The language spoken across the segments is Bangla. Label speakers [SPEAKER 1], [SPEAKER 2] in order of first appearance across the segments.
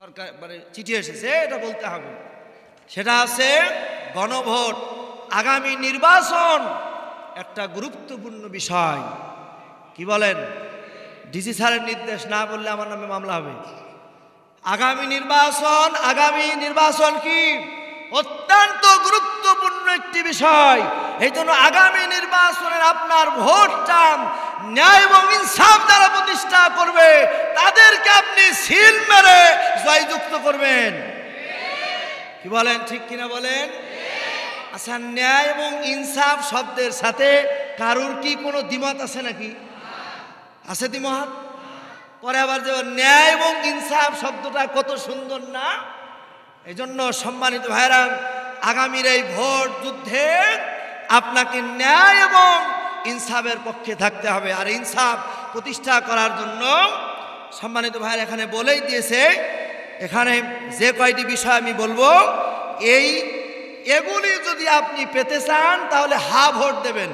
[SPEAKER 1] সরকার মানে চিঠি এসেছে, এটা বলতে হবে। সেটা আছে গণভোট, আগামী নির্বাচন একটা গুরুত্বপূর্ণ বিষয়। কি বলেন? ডিসি স্যারের নির্দেশ না বললে আমার নামে মামলা হবে। আগামী নির্বাচন আগামী নির্বাচন কি? অত্যন্ত গুরুত্বপূর্ণ একটি বিষয়। এই জন্য আগামী নির্বাচনের আপনার ভোটটা ন্যায় এবং ইনসাফ দ্বারা প্রতিষ্ঠা করবে, তাদেরকে আপনি সিল মেরে জয়যুক্ত করবেন। কি বলেন, ঠিক কিনা বলেন? আচ্ছা ন্যায় এবং ইনসাফ শব্দের সাথে কারুর কি কোনো দ্বিমত আছে নাকি? আছে দ্বিমত? পরে আবার যে ন্যায় এবং ইনসাফ শব্দটা কত সুন্দর না? এই জন্য সম্মানিত ভাইরান আগামীর এই ভোট যুদ্ধে আপনাকে ন্যায় এবং ইনসাফের পক্ষে থাকতে হবে। আর ইনসাফ প্রতিষ্ঠা করার জন্য সম্মানিত ভাইরা এখানে বলেই দিয়েছে, এখানে যে কয়টি বিষয় আমি বলব, এই এগুলি যদি আপনি পেতে চান, তাহলে হা ভোট দেবেন।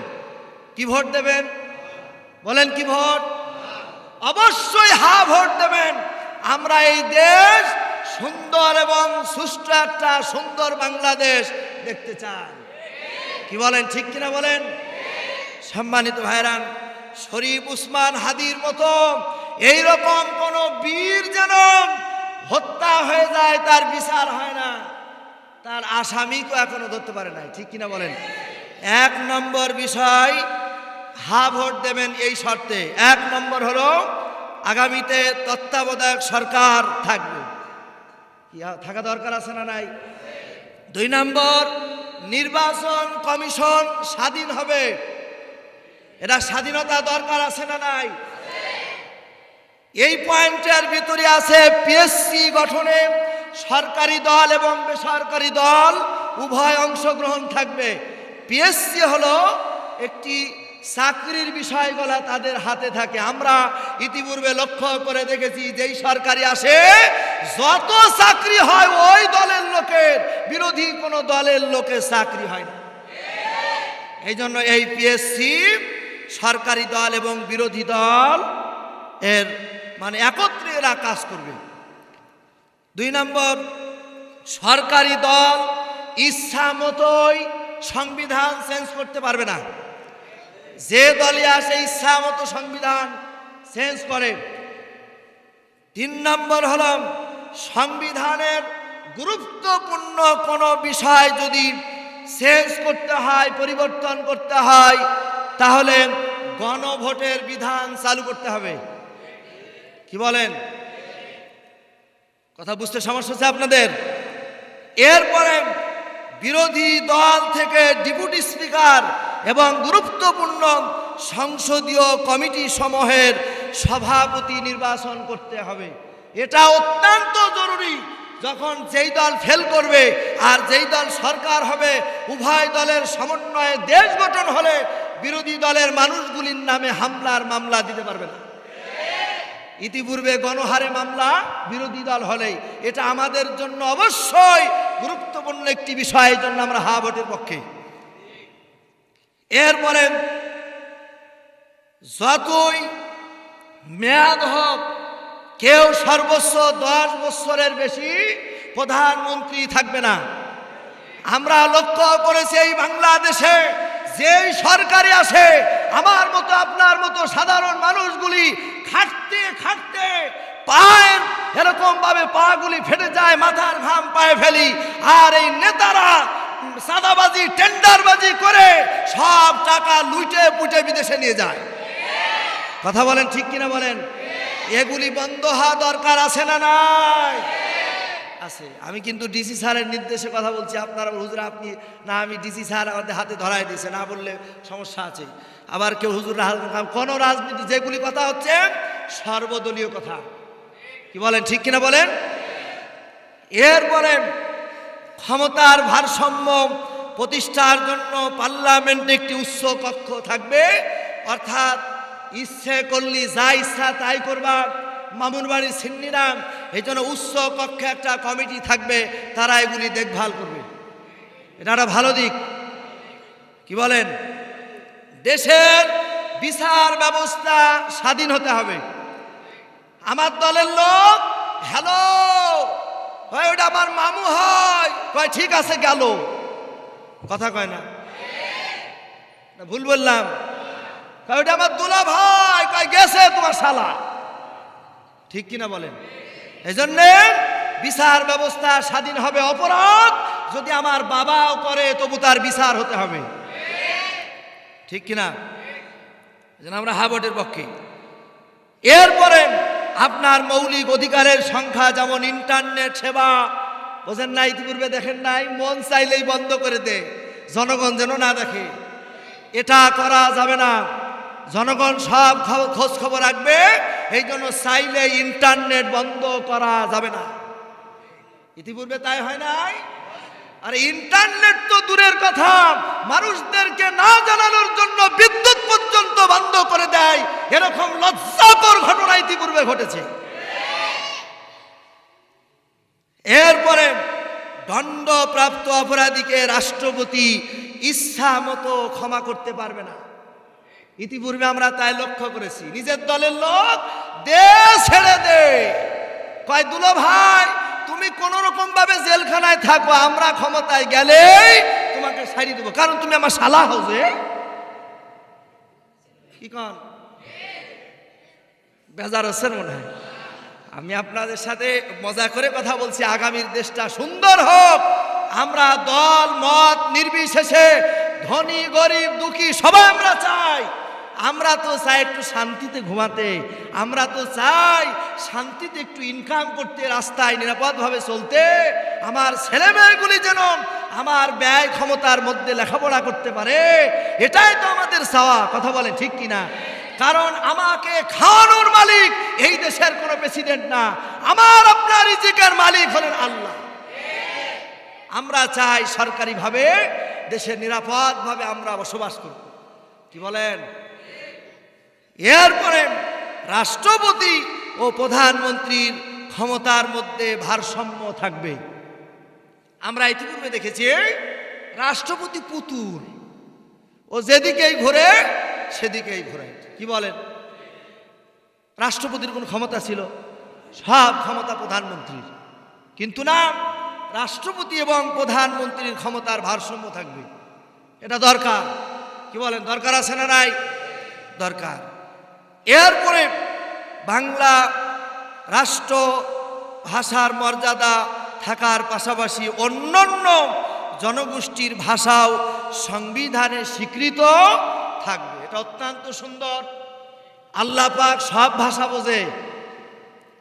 [SPEAKER 1] কি ভোট দেবেন? বলেন কি ভোট? অবশ্যই হা ভোট দেবেন। আমরা এই দেশ সুন্দর এবং সুষ্ঠু একটা সুন্দর বাংলাদেশ দেখতে চাই। কি বলেন, ঠিক কিনা বলেন? সম্মানিত ভাইরান, শরীফ উসমান হাদির মতো এই রকম কোন বীর যেন হত্যা হয়ে যায়, তার বিচার হয় না। তার আসামিকেও এখনও ধরতে পারে নাই, ঠিক কিনা বলেন? এক নম্বর বিষয়, হা ভোট দেবেন এই শর্তে। এক নম্বর হলো, আগামীতে তত্ত্বাবধায়ক সরকার থাকবে। কি থাকা দরকার আছে না নাই? দুই নম্বর, নির্বাচন কমিশন স্বাধীন হবে। এটা স্বাধীনতা দরকার আছে না নাই? এই পয়েন্টের ভিতরে আছে পিএসসি গঠনে সরকারি দল এবং বেসরকারি দল উভয় অংশগ্রহণ থাকবে। পিএসসি হলো একটি চাকরির বিষয়গুলা তাদের হাতে থাকে। আমরা ইতিপূর্বে লক্ষ্য করে দেখেছি, যেই সরকারি আসে, যত চাকরি হয় ওই দলের লোকের বিরোধী কোনো দলের লোকের চাকরি হয় না। এই জন্য এই পিএসসি সরকারি দল এবং বিরোধী দল এর মানে একত্রে এরা কাজ করবে। দুই নম্বর, সরকারি দল ইচ্ছা মতোই সংবিধান চেঞ্জ করতে পারবে না। যে দলই আসে ইচ্ছা মতো সংবিধান চেঞ্জ করে। তিন নম্বর হল সংবিধানের গুরুত্বপূর্ণ কোনো বিষয় যদি চেঞ্জ করতে হয়, পরিবর্তন করতে হয় তাহলে গণভোটের বিধান চালু করতে হবে। কি বলেন? কথা বুঝতে সমস্যা হচ্ছে আপনাদের। এরপরে বিরোধী দল থেকে ডেপুটি স্পিকার এবং গুরুত্বপূর্ণ সংসদীয় কমিটি সমূহের সভাপতি নির্বাচন করতে হবে। এটা অত্যন্ত জরুরি যখন যেই দল ফেল করবে আর যেই দল সরকার হবে, উভয় দলের সমন্বয়ে দেশ গঠন হলে বিরোধী দলের মানুষগুলির নামে হামলার মামলা দিতে পারবে না। ইতিপূর্বে গণহারে মামলা, বিরোধী দল হলেই। এটা আমাদের জন্য অবশ্যই গুরুত্বপূর্ণ একটি বিষয়, এই জন্য আমরা হা ভোটের পক্ষে। এরপরে যতই মেয়াদ হোক, কেউ সর্বোচ্চ দশ বছরের বেশি প্রধানমন্ত্রী থাকবে না। আমরা লক্ষ্য করেছি এই বাংলাদেশে যেই সরকারি আসে আমার মতো, আপনার মতো সাধারণ মানুষগুলি খাটতে খাটতে পায়ের এরকম ভাবে পাগুলি ফেটে যায়, মাথার ঘাম পায়ে ফেলি, আর এই নেতারা সাদাবাজি টেন্ডারবাজি করে সব টাকা লুটে পুটে বিদেশে নিয়ে যায়। কথা বলেন ঠিক কিনা বলেন? এগুলি বন্ধ হওয়া দরকার আছে না নাই? আছে। আমি কিন্তু ডিসি স্যারের নির্দেশে কথা বলছি। আপনারা হুজুর আপনি, না, আমি ডিসি স্যার আমাদের হাতে ধরাই দিয়েছে, না বললে সমস্যা আছে। আবার কেউ হুজুর কোনো রাজনীতি, যেগুলি কথা হচ্ছে, সর্বদলীয় কথা। কি বলেন, ঠিক কিনা বলেন? এরপরে ক্ষমতার ভারসাম্য প্রতিষ্ঠার জন্য পার্লামেন্টে একটি উচ্চ কক্ষ থাকবে। অর্থাৎ ইচ্ছে করলি যা ইচ্ছা তাই করবা। মামুন বাড়ির সিন্নিরাম এই জন্য উচ্চ কক্ষে একটা কমিটি থাকবে, তারা এগুলি দেখভাল করবে। এটা একটা ভালো দিক। কি বলেন? দেশের বিচার ব্যবস্থা স্বাধীন হতে হবে। আমার দলের লোক, হ্যালো ওটা আমার মামু হয়। কয়, ঠিক আছে, গেল। কথা কয় না। ভুল বললাম। ওটা আমার দুলা ভাই। কয়, গেছে তোমার শালা। ঠিক কিনা বলেন? এই জন্যে বিচার ব্যবস্থা স্বাধীন হবে অপরাধ। যদি আমার বাবাও করে, তবু তার বিচার হতে হবে। ঠিক কিনা? আমরা হাবটের পক্ষে। এরপরে আপনার মৌলিক অধিকারের সংখ্যা যেমন ইন্টারনেট সেবা, বোঝেন না, ইতিপূর্বে দেখেন নাই, মন চাইলেই বন্ধ করে দে জনগণ যেন না দেখে। এটা করা যাবে না। জনগণ সব খোঁজ খবর রাখবে এই জন্য চাইলে ইন্টারনেট বন্ধ করা যাবে না। ইতিপূর্বে তাই হয় নাই? আর ইন্টারনেট তো দূরের কথা, মানুষদেরকে না জানানোর জন্য বিদ্যুৎ পর্যন্ত বন্ধ করে দেয়। এরকম লজ্জাকর ঘটনা ইতিপূর্বে ঘটেছে। এরপরে দণ্ডপ্রাপ্ত অপরাধীকে রাষ্ট্রপতি ইচ্ছা মতো ক্ষমা করতে পারবে না। ইতিপূর্বে আমরা তাই লক্ষ্য করেছি। নিজের দলের লোক দে, ছেড়ে দে। কয়, দুলো ভাই, তুমি কোন রকম ভাবে জেলখানায় থাকো, আমরা ক্ষমতায় গেলেই তোমাকে সারি দেবো। কারণ তুমি আমার শালা হও যে। কি কন? বেজার হচ্ছেন মনে হয়। আমি আপনাদের সাথে মজা করে কথা বলছি। আগামীর দেশটা সুন্দর হোক। আমরা দল, মত, নির্বিশেষে ধনী, গরিব, দুঃখী সবাই আমরা চাই। আমরা তো চাই একটু শান্তিতে ঘুমাতে, আমরা তো চাই শান্তিতে একটু ইনকাম করতে, রাস্তায় নিরাপদভাবে চলতে, আমার ছেলেমেয়েগুলি যেন আমার ব্যয় ক্ষমতার মধ্যে লেখাপড়া করতে পারে, এটাই তো আমাদের চাওয়া, কথা বলে ঠিক কিনা কারণ আমাকে খাওয়ানোর মালিক এই দেশের কোনো প্রেসিডেন্ট না, আমার আপনার রিজিকের মালিক হলেন আল্লাহ। আমরা চাই সরকারিভাবে দেশে নিরাপদভাবে আমরা বসবাস করব। কি বলেন? এরপরে রাষ্ট্রপতি ও প্রধানমন্ত্রীর ক্ষমতার মধ্যে ভারসাম্য থাকবে। আমরা ইতিপূর্বে দেখেছি রাষ্ট্রপতি পুতুল। ও যেদিকেই ঘোরে, সেদিকেই ঘোরে। কি বলেন? রাষ্ট্রপতির কোন ক্ষমতা ছিল? সব ক্ষমতা প্রধানমন্ত্রীর। কিন্তু না, রাষ্ট্রপতি এবং প্রধানমন্ত্রীর ক্ষমতার ভারসাম্য থাকবে। এটা দরকার। কি বলেন, দরকার আছে না নাই? দরকার। এরপরে বাংলা রাষ্ট্র ভাষার মর্যাদা থাকার পাশাপাশি অন্যান্য জনগোষ্ঠীর ভাষাও সংবিধানে স্বীকৃত থাকবে। এটা অত্যন্ত সুন্দর। আল্লাহ পাক সব ভাষা বোঝে।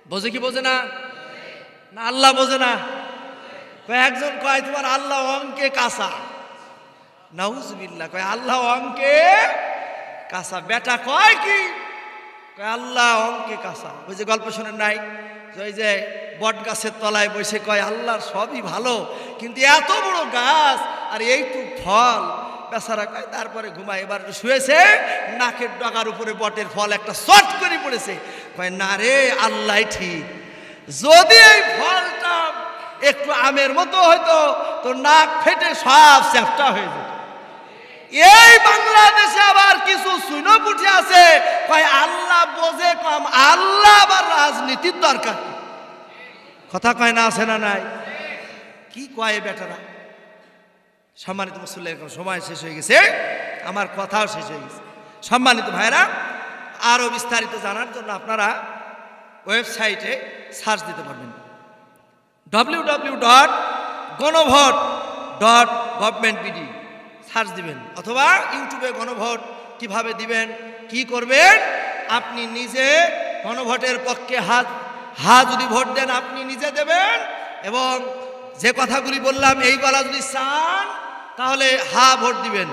[SPEAKER 1] বোঝে কি বোঝে না? না, আল্লাহ বোঝে না। কয়েকজন কয়, তোমার আল্লাহ অঙ্কে কাঁচা। নাউজবিল্লা কয়, আল্লাহ অঙ্কে কাঁচা। বেটা কয় কি? আল্লাহ অঙ্কে কাঁচা। ওই যে গল্প শোনেন নাই? ওই যে বট গাছের তলায় বসে কয়, আল্লাহর সবই ভালো, কিন্তু এত বড় গাছ, আর এইটু ফল। বেচারা কয়, তারপরে ঘুমায়, এবার শুয়েছে, নাকের ডগার উপরে বটের ফল একটা শর্ট করে পড়েছে। কয়, না রে, আল্লাহ ঠিক। যদি এই ফলটা একটু আমের মতো হয়তো তো নাক ফেটে সব চ্যাপটা হয়ে যেত। এই বাংলাদেশে আবার কিছু সুইনপুঠি আছে। কয়, আল্লাহ বোঝে কম, আল্লাহ আবার রাজনীতির দরকার কথা কয় না, আছে না নাই? কি কয় বেটারা? সম্মানিত মুসল্লাহ এখন সময় শেষ হয়ে গেছে। আমার কথাও শেষ হয়ে গেছে। সম্মানিত ভাইরা আরও বিস্তারিত জানার জন্য আপনারা ওয়েবসাইটে সার্চ দিতে পারবেন। ডব্লিউ ডব্লিউ ডট গণভোট ডট গভর্নমেন্ট বিডি সার্চ দিবেন, অথবা ইউটিউবে গণভোট কীভাবে দিবেন, কি করবেন, আপনি নিজে গণভোটের পক্ষে হাত, হা যদি ভোট দেন আপনি নিজে দেবেন, এবং যে কথাগুলি বললাম, এই বলা যদি চান, তাহলে হা ভোট দিবেন।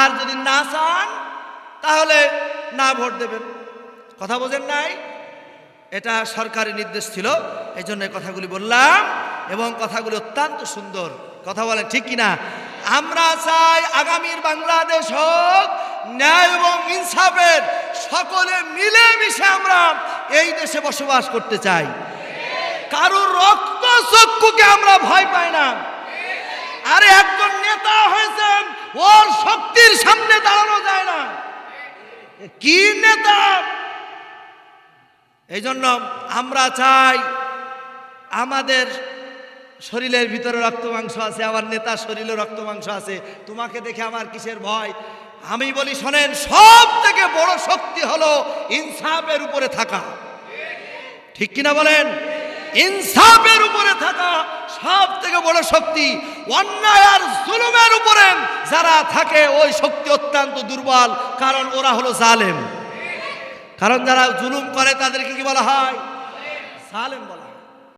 [SPEAKER 1] আর যদি না চান, তাহলে না ভোট দেবেন। কথা বোঝেন নাই? এটা সরকারি নির্দেশ ছিল এই জন্য কথাগুলি বললাম, এবং কথাগুলি অত্যন্ত সুন্দর। কথা বলেন ঠিক কিনা? আমরা চাই আগামীর বাংলাদেশ হোক, ন্যায় এবং ইনসাফের সকলে মিলেমিশে আমরা এই দেশে বসবাস করতে চাই। কারোর রক্ত চক্ষুকে আমরা ভয় পাই না। আরে একজন নেতা হয়েছেন, ওর শক্তির সামনে দাঁড়ানো যায় না। কি নেতা? এই জন্য আমরা চাই আমাদের শরীরের ভিতরে রক্ত মাংস আছে, আমার নেতা শরীরে রক্ত মাংস আছে, তোমাকে দেখে আমার কিসের ভয়? আমি বলি, শোনেন সব থেকে বড় শক্তি হলো ইনসাফের উপরে থাকা। ঠিক কিনা বলেন? ইনসাফের উপরে থাকা সব থেকে বড় শক্তি। অন্যায় আর জুলুমের উপরে যারা থাকে, ওই শক্তি অত্যন্ত দুর্বল, কারণ ওরা হলো জালেম। কারণ যারা জুলুম করে, তাদেরকে কি বলা হয়? জালেম বলা